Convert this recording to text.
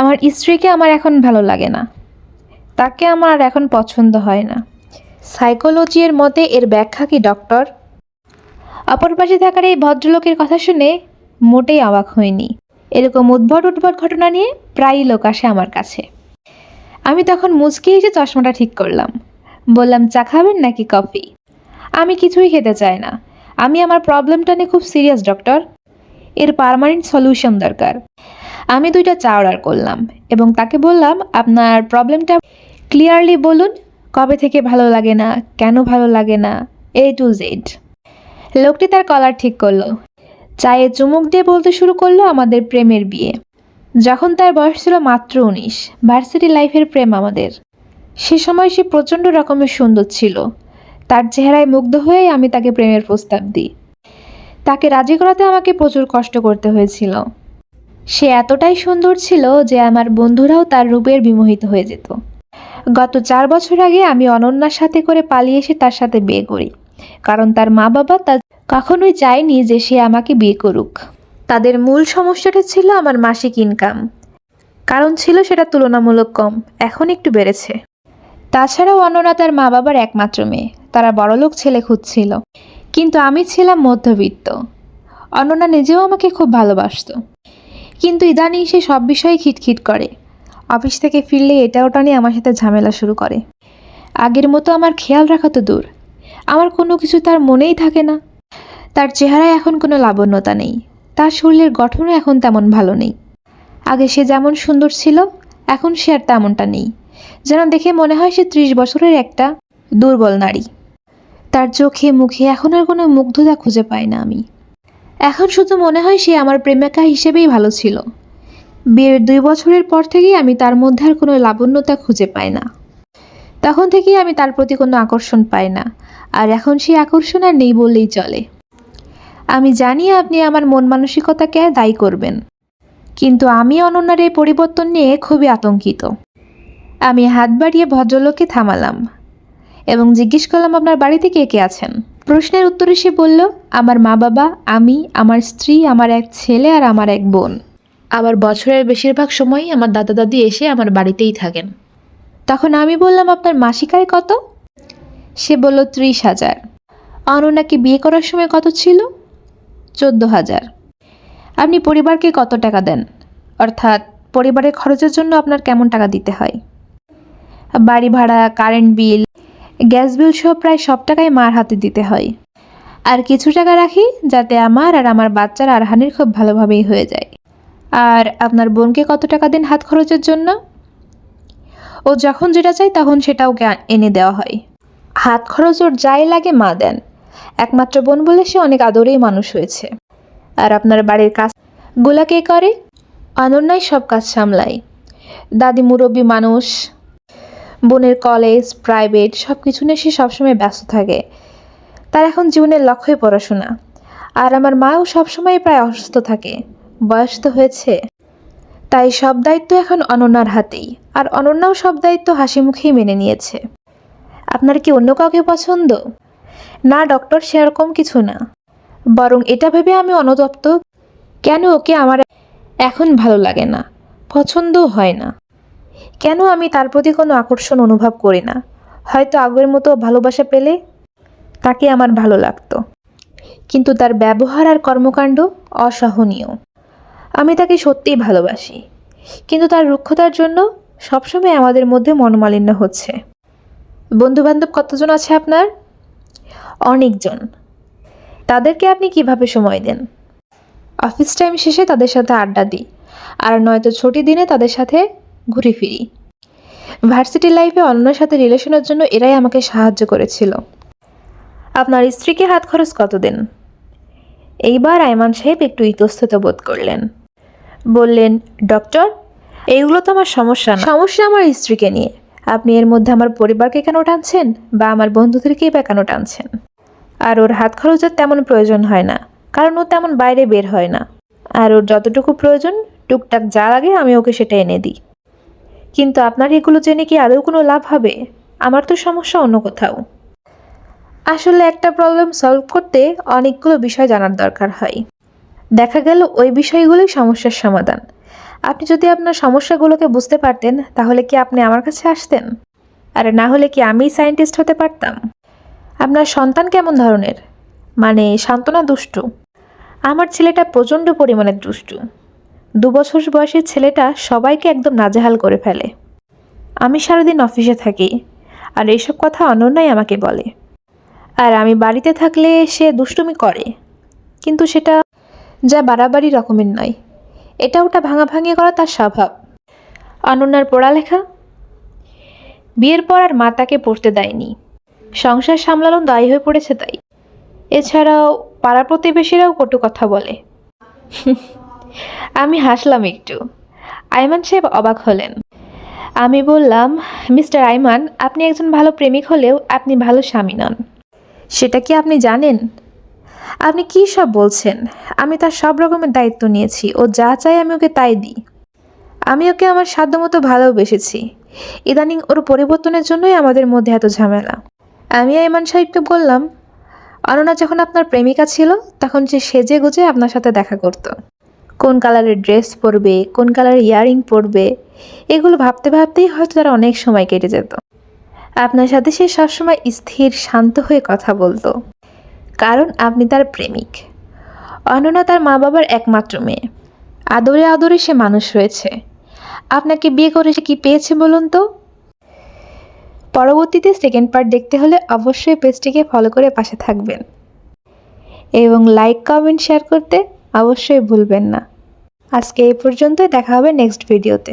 আমার স্ত্রীকে আমার এখন ভালো লাগে না। তাকে আমার আর এখন পছন্দ হয় না। সাইকোলজির মতে এর ব্যাখ্যা কি, ডক্টর? অপর পাশে থাকার এই ভদ্রলোকের কথা শুনে মোটেই অবাক হয়নি এরকম উদ্ভট উদ্ভট ঘটনা নিয়ে প্রায়ই লোক আসে আমার কাছে। আমি তখন মুচকি এসে চশমাটা ঠিক করলাম। বললাম, চা খাবেন নাকি কফি? আমি কিছুই খেতে চাই না। আমি আমার প্রবলেমটা নিয়ে খুব সিরিয়াস, ডক্টর। এর পার্মানেন্ট সলিউশন দরকার। আমি দুইটা চা অর্ডার করলাম এবং তাকে বললাম, আপনার প্রবলেমটা ক্লিয়ারলি বলুন, কবে থেকে ভালো লাগে না, কেন ভালো লাগে না এ টু জেড লোকটি তার কলার ঠিক করল। চায়ে চুমুক দিয়ে বলতে শুরু করল আমাদের প্রেমের বিয়ে। যখন তার বয়স ছিল মাত্র উনিশ ভার্সিটি লাইফের প্রেম আমাদের। সে সময় সে প্রচণ্ড রকমের সুন্দর ছিল। তার চেহারায় মুগ্ধ হয়েই আমি তাকে প্রেমের প্রস্তাব দিই। তাকে রাজি করাতে আমাকে প্রচুর কষ্ট করতে হয়েছিল। সে এতটাই সুন্দর ছিল যে আমার বন্ধুরাও তার রূপের বিমোহিত হয়ে যেত। গত চার বছর আগে আমি অনন্যার সাথে করে পালিয়ে এসে তার সাথে বিয়ে করি। কারণ তার মা বাবা তার কখনোই চায়নি যে সে আমাকে বিয়ে করুক। তাদের মূল সমস্যাটা ছিল আমার মাসিক ইনকাম কারণ ছিল সেটা তুলনামূলক কম, এখন একটু বেড়েছে। তাছাড়াও অননা তার মা বাবার একমাত্র মেয়ে, তারা বড়লোক ছেলে খুঁজছিল। কিন্তু আমি ছিলাম মধ্যবিত্ত। অনন্যা নিজেও আমাকে খুব ভালোবাসতো। কিন্তু ইদানিং সে সব বিষয়ে খিটখিট করে। অফিস থেকে ফিরলে এটা ওটা নিয়ে আমার সাথে ঝামেলা শুরু করে। আগের মতো আমার খেয়াল রাখা তো দূর। আমার কোনো কিছু তার মনেই থাকে না। তার চেহারায় এখন কোনো লাবণ্যতা নেই। তার শরীরের গঠনও এখন তেমন ভালো নেই। আগে সে যেমন সুন্দর ছিল, এখন সে আর তেমনটা নেই। যেন দেখে মনে হয় সে ত্রিশ বছরের একটা দুর্বল নারী। তার চোখে মুখে এখন আর কোনো মুগ্ধতা খুঁজে পাই না আমি। এখন শুধু মনে হয় সে আমার প্রেমিকা হিসেবেই ভালো ছিল। বিয়ের দুই বছরের পর থেকেই আমি তার মধ্যে আর কোনো লাবণ্যতা খুঁজে পাই না। তখন থেকেই আমি তার প্রতি কোনো আকর্ষণ পাই না, আর এখন সেই আকর্ষণ আর নেই বললেই চলে। আমি জানি আপনি আমার মন মানসিকতাকে দায়ী করবেন, কিন্তু আমি অনন্যার এই পরিবর্তন নিয়ে খুবই আতঙ্কিত। আমি হাত বাড়িয়ে ভদ্রলোককে থামালাম এবং জিজ্ঞেস করলাম, আপনার বাড়িতে কে কে আছেন? প্রশ্নের উত্তরে সে বলল আমার মা বাবা আমি আমার স্ত্রী আমার এক ছেলে আর আমার এক বোন। আবার বছরের বেশিরভাগ সময়ই আমার দাদা দাদি এসে আমার বাড়িতেই থাকেন। তখন আমি বললাম আপনার মাসিক আয় কত? সে বলল ত্রিশ হাজার। অনন্যাকে বিয়ে করার সময় কত ছিল? চোদ্দ হাজার। আপনি পরিবারকে কত টাকা দেন? অর্থাৎ পরিবারের খরচের জন্য আপনার কেমন টাকা দিতে হয়? বাড়ি ভাড়া কারেন্ট বিল গ্যাস বিল সহ প্রায় সব টাকাই মার হাতে দিতে হয়। আর কিছু টাকা রাখি যাতে আমার আর আমার বাচ্চার আরহানির খুব ভালোভাবেই হয়ে যায়। আর আপনার বোনকে কত টাকা দিন হাত খরচের জন্য? ও যখন যেটা চাই তখন সেটা ওকে এনে দেওয়া হয়। হাত খরচ ওর যাই লাগে মা দেন। একমাত্র বোন বলে সে অনেক আদরেই মানুষ হয়েছে। আর আপনার বাড়ির কাজগুলা কে করে? অনন্যাই সব কাজ সামলায় দাদি মুরব্বী মানুষ, বোনের কলেজ প্রাইভেট সব কিছু নিয়ে সে সবসময় ব্যস্ত থাকে। তার এখন জীবনের লক্ষ্যই পড়াশোনা। আর আমার মাও সবসময় প্রায় অসুস্থ থাকে। বয়স তো হয়েছে। তাই সব দায়িত্ব এখন অনন্যার হাতেই। আর অনন্যাও সব দায়িত্ব হাসি মুখেই মেনে নিয়েছে। আপনার কি অন্য কাউকে পছন্দ? না, ডক্টর, সেরকম কিছু না। বরং এটা ভেবে আমি অনুতপ্ত, কেন ওকে আমার এখন ভালো লাগে না, পছন্দও হয় না। কেন আমি তার প্রতি কোনো আকর্ষণ অনুভব করি না? হয়তো আগের মতো ভালোবাসা পেলে তাকে আমার ভালো লাগতো। কিন্তু তার ব্যবহার আর কর্মকাণ্ড অসহনীয়। আমি তাকে সত্যিই ভালোবাসি। কিন্তু তার রুক্ষতার জন্য সবসময় আমাদের মধ্যে মনোমালিন্য হচ্ছে। বন্ধুবান্ধব কতজন আছে আপনার? অনেকজন। তাদেরকে আপনি কীভাবে সময় দেন? অফিস টাইম শেষে তাদের সাথে আড্ডা দিই, আর নয়তো ছুটি দিনে তাদের সাথে ঘুরে ফিরি। ভার্সিটি লাইফে অন্যের সাথে রিলেশনের জন্য এরাই আমাকে সাহায্য করেছিল। আপনার স্ত্রীকে হাত খরচ কত দেন এইবার আয়মান সাহেব একটু ইতস্তত বোধ করলেন। বললেন ডক্টর এইগুলো তো আমার সমস্যা না। সমস্যা আমার স্ত্রীকে নিয়ে। আপনি এর মধ্যে আমার পরিবারকে কেন টানছেন? বা আমার বন্ধুদেরকেই বা কেন টানছেন? আর ওর হাত খরচের তেমন প্রয়োজন হয় না কারণ ও তেমন বাইরে বের হয় না। আর ওর যতটুকু প্রয়োজন টুকটাক যা লাগে আমি ওকে সেটা এনে দিই। কিন্তু আপনার এগুলো জেনে কি আদৌ কোনো লাভ হবে? আমার তো সমস্যা অন্য কোথাও। আসলে একটা প্রবলেম সলভ করতে অনেকগুলো বিষয় জানার দরকার হয়। দেখা গেল ওই বিষয়গুলোই সমস্যার সমাধান। আপনি যদি আপনার সমস্যাগুলোকে বুঝতে পারতেন, তাহলে কি আপনি আমার কাছে আসতেন? আর না হলে কি আমি সায়েন্টিস্ট হতে পারতাম? আপনার সন্তান কেমন ধরনের? মানে সান্ত্বনা দুষ্টু? আমার ছেলেটা প্রচণ্ড পরিমাণে দুষ্টু। দু বছর বয়সের ছেলেটা সবাইকে একদম নাজেহাল করে ফেলে। আমি সারাদিন অফিসে থাকি, আর এইসব কথা অনন্যাই আমাকে বলে। আর আমি বাড়িতে থাকলে সে দুষ্টুমি করে। কিন্তু সেটা যা বাড়াবাড়ি রকমের নয়। এটা ওটা ভাঙাভাঙি করা তার স্বভাব। অনন্যার পড়ালেখা? বিয়ের পর আর মা তাকে পড়তে দেয়নি। সংসার সামলানো দায়ী হয়ে পড়েছে তাই। এছাড়াও পাড়া প্রতিবেশীরাও কটু কথা বলে। আমি হাসলাম একটু। আইমান সাহেব অবাক হলেন। আমি বললাম, মিস্টার আইমান, আপনি একজন ভালো প্রেমিক হলেও আপনি ভালো স্বামী নন। সেটা কি আপনি জানেন? আপনি কী সব বলছেন? আমি তার সব রকমের দায়িত্ব নিয়েছি, ও যা চাই আমি ওকে তাই দিই। আমি ওকে আমার সাধ্যমতো ভালোবেসেছি। ইদানিং ওর পরিবর্তনের জন্যই আমাদের মধ্যে এত ঝামেলা। আমি আইমান সাহেবকে বললাম, অননা যখন আপনার প্রেমিকা ছিল, তখন সে সেজে গুজে আপনার সাথে দেখা করত। কোন কালারের ড্রেস পরবে, কোন কালারের ইয়ারিং পরবে, এগুলো ভাবতে ভাবতেই হয়তো তারা অনেক সময় কেটে যেত। আপনার সাথে সে সবসময় স্থির, শান্ত হয়ে কথা বলতো। কারণ আপনি তার প্রেমিক। অননা তার মা বাবার একমাত্র মেয়ে। আদরে আদরে সে মানুষ রয়েছে। আপনাকে বিয়ে করে সে কি পেয়েছে বলুন তো? পরবর্তীতে সেকেন্ড পার্ট দেখতে হলে অবশ্যই পেজটিকে ফলো করে পাশে থাকবেন। এবং লাইক কমেন্ট শেয়ার করতে অবশ্যই ভুলবেন না। আজকে এই পর্যন্তই, দেখা হবে নেক্সট ভিডিওতে